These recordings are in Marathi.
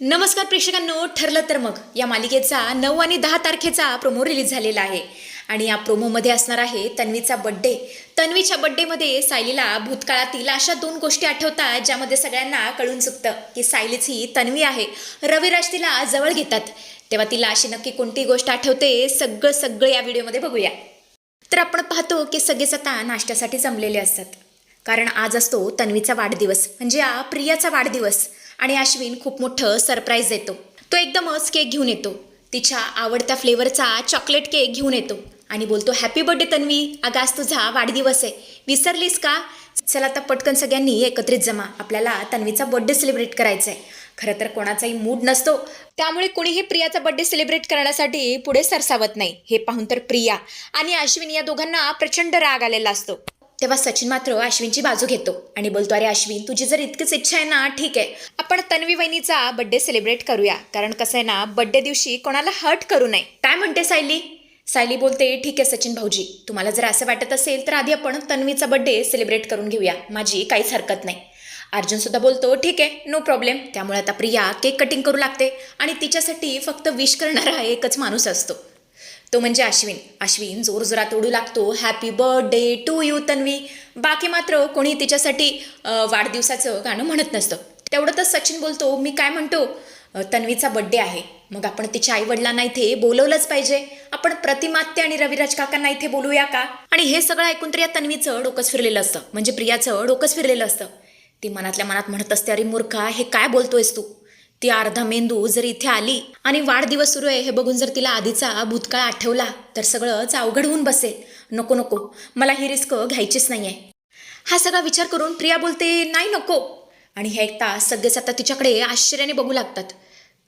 नमस्कार प्रेक्षकांनो ठरलं तर मग. या मालिकेचा नऊ आणि दहा तारखेचा प्रोमो रिलीज झालेला आहे. आणि या प्रोमोमध्ये असणार आहे तन्वीचा बड्डे तन्वीच्या बड्डेमध्ये सायलीला भूतकाळातील अशा दोन गोष्टी आठवतात ज्यामध्ये सगळ्यांना कळून चुकतं की सायलीच ही तन्वी आहे. रविराज तिला जवळ घेतात. तेव्हा तिला अशी नक्की कोणती गोष्ट आठवते सगळं सगळं या व्हिडिओमध्ये बघूया. तर आपण पाहतो की सगळेच आता नाश्त्यासाठी जमलेले असतात. कारण आज असतो तन्वीचा वाढदिवस म्हणजे प्रियाचा वाढदिवस. आणि अश्विन खूप मोठं सरप्राईज देतो. तो एकदमच केक घेऊन येतो. तिच्या आवडत्या फ्लेवरचा चॉकलेट केक घेऊन येतो. आणि बोलतो हॅपी बर्थडे तन्वी. अगं आज तुझा वाढदिवस आहे. विसरलीस का? चला आता पटकन सगळ्यांनी एकत्रित जमा. आपल्याला तन्वीचा बर्थडे सेलिब्रेट करायचा आहे. खरं तर कोणाचाही मूड नसतो. त्यामुळे कोणीही प्रियाचा बर्थडे सेलिब्रेट करण्यासाठी पुढे सरसावत नाही. हे पाहून तर प्रिया आणि अश्विन या दोघांना प्रचंड राग आलेला असतो. तेव्हा सचिन मात्र अश्विनची बाजू घेतो आणि बोलतो अरे अश्विन तुझी जर इतकीच इच्छा आहे ना ठीक आहे. आपण तन्वी वहिनीचा बड्डे सेलिब्रेट करूया. कारण कसं आहे ना बड्डे दिवशी कोणाला हर्ट करू नये. काय म्हणते सायली? सायली बोलते ठीक आहे सचिन भाऊजी तुम्हाला जर असं वाटत असेल तर आधी आपण तन्वीचा बड्डे सेलिब्रेट करून घेऊया. माझी काहीच हरकत नाही. अर्जुन सुद्धा बोलतो ठीक आहे नो प्रॉब्लेम त्यामुळे आता प्रिया केक कटिंग करू लागते आणि तिच्यासाठी फक्त विश करणारा एकच माणूस असतो. तो म्हणजे अश्विन. अश्विन जोरजोरात ओढू लागतो. Happy birthday to you Tanvi. बाकी मात्र कोणी तिच्यासाठी वाढदिवसाचं गाणं म्हणत नसतं. तेवढं तर सचिन बोलतो मी काय म्हणतो? तन्वीचा बड्डे आहे. मग आपण तिच्या आईवडिलांना इथे बोलवलंच पाहिजे. आपण प्रतिमात्य आणि रविराज काकांना इथे बोलूया का? आणि हे सगळं ऐकून तर या तन्वीचं डोकंच फिरलेलं असतं. म्हणजे प्रियाचं डोकंच फिरलेलं असतं. ती मनातल्या मनात म्हणत असते अरे मूर्खा हे काय बोलतोयस तू? ती अर्धा मेंदू जर इथे आली आणि वाढदिवस सुरू आहे हे बघून जर तिला आधीचा भूतकाळ आठवला तर सगळंच अवघड होऊन बसेल. नको नको. मला ही रिस्क घ्यायचीच नाही आहे हा सगळा विचार करून प्रिया बोलते नाही नको. आणि हे ऐकता सगळेच आता तिच्याकडे आश्चर्याने बघू लागतात.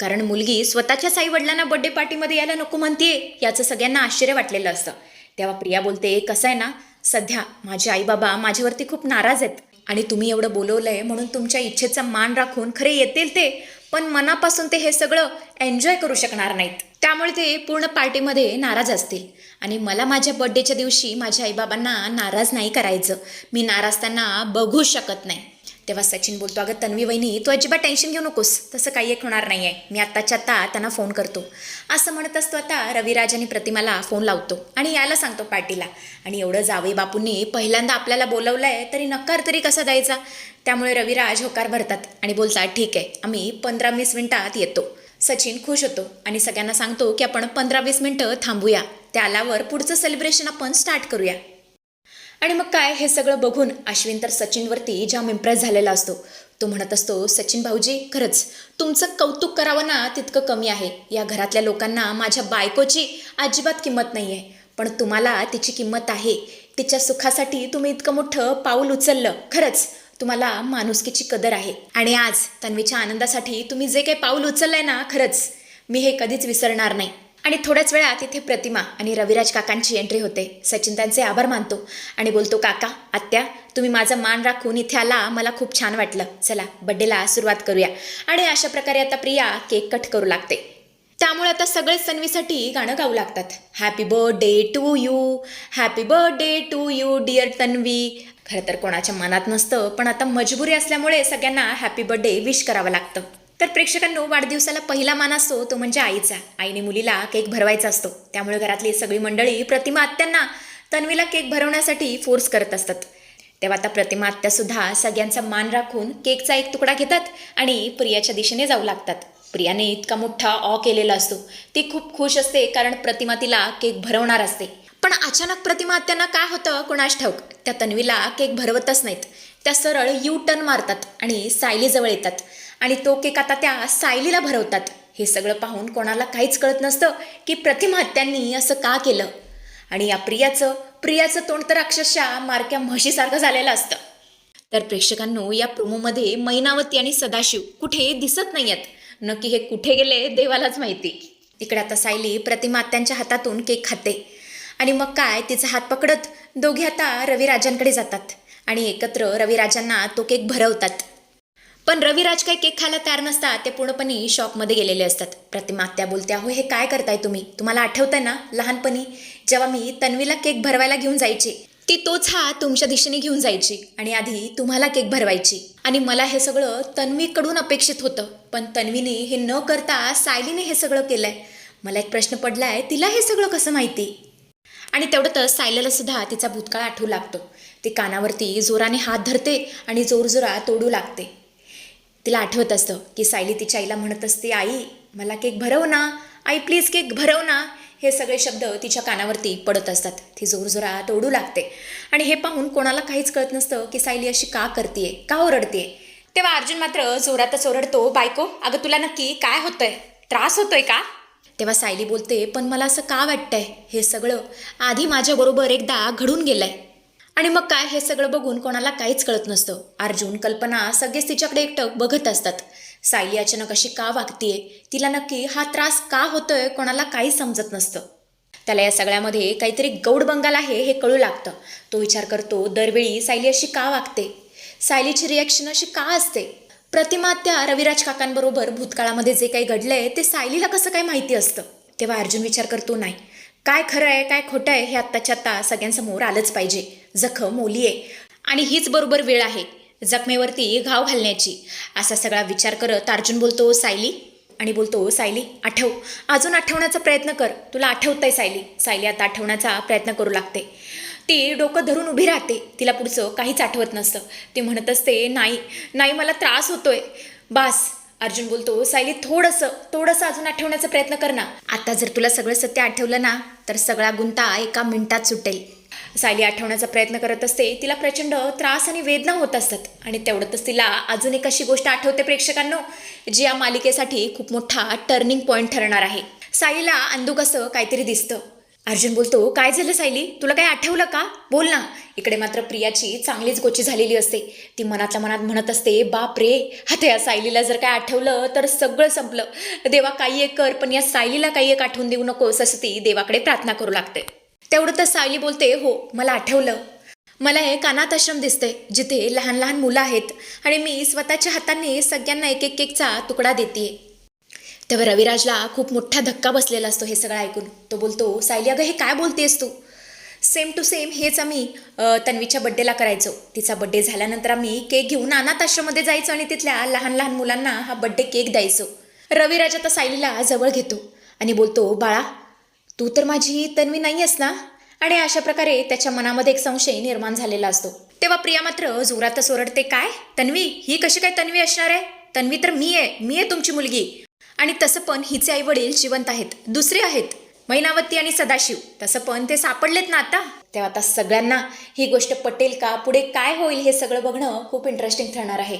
कारण मुलगी स्वतःच्याच आई वडिलांना बर्थडे पार्टीमध्ये यायला नको म्हणते याचं सगळ्यांना आश्चर्य वाटलेलं असतं. तेव्हा प्रिया बोलते कसं आहे ना सध्या माझे आई बाबा माझ्यावरती खूप नाराज आहेत आणि तुम्ही एवढं बोलवलंय म्हणून तुमच्या इच्छेचा मान राखून खरे येतील ते पण मनापासून ते हे सगळं एन्जॉय करू शकणार नाहीत. त्यामुळे ते पूर्ण पार्टीमध्ये नाराज असतील. आणि मला माझ्या बर्थडेच्या दिवशी माझ्या आईबाबांना नाराज नाही करायचं. मी नाराज त्यांना बघू शकत नाही. तेव्हा सचिन बोलतो अगं तन्वी वहिनी तू अजिबात टेन्शन घेऊ नकोस. तसं काही एक होणार नाही आहे मी आत्ताच्या आत्ता त्यांना फोन करतो. असं म्हणत असतो आता रविराज आणि प्रतिमाला फोन लावतो आणि यायला सांगतो पार्टीला. आणि एवढं जावे बापूंनी पहिल्यांदा आपल्याला बोलवलं आहे तरी नकार तरी कसा द्यायचा? त्यामुळे रविराज होकार भरतात आणि बोलतात ठीक आहे आम्ही पंधरा वीस मिनिटात येतो. सचिन खुश होतो आणि सगळ्यांना सांगतो की आपण पंधरा वीस मिनटं थांबूया. त्या आल्यावर पुढचं सेलिब्रेशन आपण स्टार्ट करूया. आणि मग काय हे सगळं बघून अश्विन तर सचिनवरती जाम इम्प्रेस झालेला असतो. तो म्हणत असतो सचिन भाऊजी खरंच तुमचं कौतुक करावं ना तितकं कमी आहे. या घरातल्या लोकांना माझ्या बायकोची अजिबात किंमत नाही आहे पण तुम्हाला तिची किंमत आहे. तिच्या सुखासाठी तुम्ही इतकं मोठं पाऊल उचललं. खरंच तुम्हाला माणुसकीची कदर आहे. आणि आज तन्वीच्या आनंदासाठी तुम्ही जे काही पाऊल उचललंय ना खरंच मी हे कधीच विसरणार नाही. आणि थोड्याच वेळात तिथे प्रतिमा आणि रविराज काकांची एंट्री होते. सचिन त्यांचे आभार मानतो आणि बोलतो काका आत्या तुम्ही माझा मान राखून इथे आला मला खूप छान वाटलं. चला बड्डेला सुरुवात करूया. आणि अशा प्रकारे आता प्रिया केक कट करू लागते. त्यामुळे आता सगळेच तन्वीसाठी गाणं गाऊ लागतात. Happy birthday to you happy birthday to you dear Tanvi. खरं तर कोणाच्या मनात नसतं पण आता मजबुरी असल्यामुळे सगळ्यांना हॅपी बर्थडे विश करावं लागतं. तर प्रेक्षकांनो वाढदिवसाला पहिला मान असतो तो म्हणजे आईचा. आईने मुलीला केक भरवायचा असतो. त्यामुळे घरातली सगळी मंडळी प्रतिमा आत्यांना तन्वीला केक भरवण्यासाठी फोर्स करत असतात. तेव्हा आता प्रतिमा आत्यासुद्धा सगळ्यांचा मान राखून केकचा एक तुकडा घेतात आणि प्रियाच्या दिशेने जाऊ लागतात. प्रियाने इतका मोठा ऑ केलेला असतो. ती खूप खुश असते कारण प्रतिमा तिला केक भरवणार असते. पण अचानक प्रतिमा आत्यांना काय होतं कुणास ठाऊक? त्या तन्वीला केक भरवतच नाहीत. त्या सरळ यू टर्न मारतात आणि सायलीजवळ येतात. आणि तो केक आता त्या सायलीला भरवतात. हे सगळं पाहून कोणाला काहीच कळत नसतं की प्रतिमाहत्यांनी असं का केलं. आणि या प्रियाचं प्रियाचं तोंड तर अक्षरशः मारक्या म्हशीसारखं झालेलं असतं. तर प्रेक्षकांनो या प्रोमोमध्ये मैनावती आणि सदाशिव कुठे दिसत नाही आहेत नक्की हे कुठे गेले देवालाच माहिती. तिकडे आता सायली प्रतिमाहत्यांच्या हातातून केक खाते. आणि मग काय तिचा हात पकडत दोघे आता रविराजांकडे जातात. आणि एकत्र रविराजांना तो केक भरवतात. पण रविराज काही केक खायला तयार नसतात ते पूर्णपणे शॉकमध्ये गेलेले असतात. प्रतिमा त्या बोलते अहो हे काय करताय तुम्ही? तुम्हाला आठवतंय ना लहानपणी जेव्हा मी तन्वीला केक भरवायला घेऊन जायचे ती तोच हा तुमच्या दिशेने घेऊन जायची आणि आधी तुम्हाला केक भरवायची. आणि मला हे सगळं तन्वीकडून अपेक्षित होतं पण तन्वीने हे न करता सायलीने हे सगळं केलंय. मला एक प्रश्न पडलाय तिला हे सगळं कसं माहिती? आणि तेवढंतच सायल्याला सुद्धा तिचा भूतकाळ आठवू लागतो. ती कानावरती जोराने हात धरते आणि जोरजोरा तोडू लागते. तिला आठवत असतं की सायली तिच्या आईला म्हणत असते आई मला केक भरव ना. आई प्लीज केक भरव ना. हे सगळे शब्द तिच्या कानावरती पडत असतात. ती जोरजोरा तोडू लागते. आणि हे पाहून कोणाला काहीच कळत नसतं की सायली अशी का करतेय का ओरडतेय. तेव्हा अर्जुन मात्र जोरातच ओरडतो बायको अगं तुला नक्की काय होतंय? त्रास होतोय का? तेव्हा सायली बोलते पण मला असं का वाटतंय? हे सगळं आधी माझ्याबरोबर एकदा घडून गेलंय. आणि मग काय हे सगळं बघून कोणाला काहीच कळत नसतं. अर्जुन कल्पना सगळेच तिच्याकडे एकटक बघत असतात. सायली अचानक अशी का वागतीये? तिला नक्की हा त्रास का होतोय? कोणाला काही समजत नसतं. त्याला या सगळ्यामध्ये काहीतरी गौड बंगाल आहे हे कळू लागतं. तो विचार करतो दरवेळी सायली अशी का वागते? सायलीची रिॲक्शन अशी का असते? प्रतिमा त्या रविराज काकांबरोबर भूतकाळामध्ये जे काही घडलंय ते सायलीला कसं काय माहिती असतं? तेव्हा अर्जुन विचार करतो नाही. काय खरं आहे काय खोटं आहे हे आत्ताच्या आत्ता सगळ्यांसमोर आलंच पाहिजे. जखम ओली आहे. आणि हीच बरोबर वेळ आहे जखमेवरती घाव घालण्याची. असा सगळा विचार करत अर्जुन बोलतो सायली. आणि बोलतो सायली आठव. अजून आठवण्याचा प्रयत्न कर. तुला आठवतंय सायली. सायली आता आठवण्याचा प्रयत्न करू लागते. ती डोकं धरून उभी राहते. तिला पुढचं काहीच आठवत नसतं. ती म्हणत असते नाही नाही मला त्रास होतोय. बास अर्जुन बोलतो सायली थोडंसं थोडंसं अजून आठवण्याचा प्रयत्न कर ना. आता जर तुला सगळं सत्य आठवलं ना तर सगळा गुंता एका मिनिटात सुटेल. सायली आठवण्याचा प्रयत्न करत असते. तिला प्रचंड त्रास आणि वेदना होत असतात. आणि तेवढ्यातच तिला अजून एक अशी गोष्ट आठवते प्रेक्षकांनो जी या मालिकेसाठी खूप मोठा टर्निंग पॉईंट ठरणार आहे. सायलीला अंदुक असं काहीतरी दिसतं. अर्जुन बोलतो काय झालं सायली? तुला काय आठवलं का? बोल ना. इकडे मात्र प्रियाची चांगलीच गोची झालेली असते. ती मनातल्या मनात म्हणत असते बाप रे आता या सायलीला जर काय आठवलं तर सगळं संपलं. देवा काही एक कर पण या सायलीला काही एक आठवून देऊ नकोस असं ती देवाकडे प्रार्थना करू लागते. तेवढं तर सायली बोलते हो मला आठवलं. मला एक अनाथ आश्रम दिसते जिथे लहान लहान मुलं आहेत आणि मी स्वतःच्या हाताने सगळ्यांना एक एक केकचा तुकडा देते तेव्हा रविराजला खूप मोठा धक्का बसलेला असतो हे सगळं ऐकून. तो बोलतो सायली अगं हे काय बोलतेस तू? सेम टू सेम हेच आम्ही तन्वीच्या बड्डेला करायचो. तिचा बड्डे झाल्यानंतर आम्ही केक घेऊन अनाथ आश्रममध्ये जायचो आणि तिथल्या लहान लहान मुलांना हा बड्डे केक द्यायचो. रविराज आता सायलीला जवळ घेतो आणि बोलतो बाळा तू तर माझी तन्वी नाही आहेस ना? आणि अशा प्रकारे त्याच्या मनामध्ये एक संशय निर्माण झालेला असतो. तेव्हा प्रिया मात्र जोरातच ओरडते काय? तन्वी? ही कशी काय तन्वी असणार आहे? तन्वी तर मी आहे. मी आहे तुमची मुलगी. आणि तसं पण हिचे आई वडील जिवंत आहेत. दुसरे आहेत. मैनावती आणि सदाशिव. तसं पण ते सापडलेत ना आता? तेव्हा आता सगळ्यांना ही गोष्ट पटेल का? पुढे काय होईल हे सगळं बघणं खूप इंटरेस्टिंग ठरणार आहे.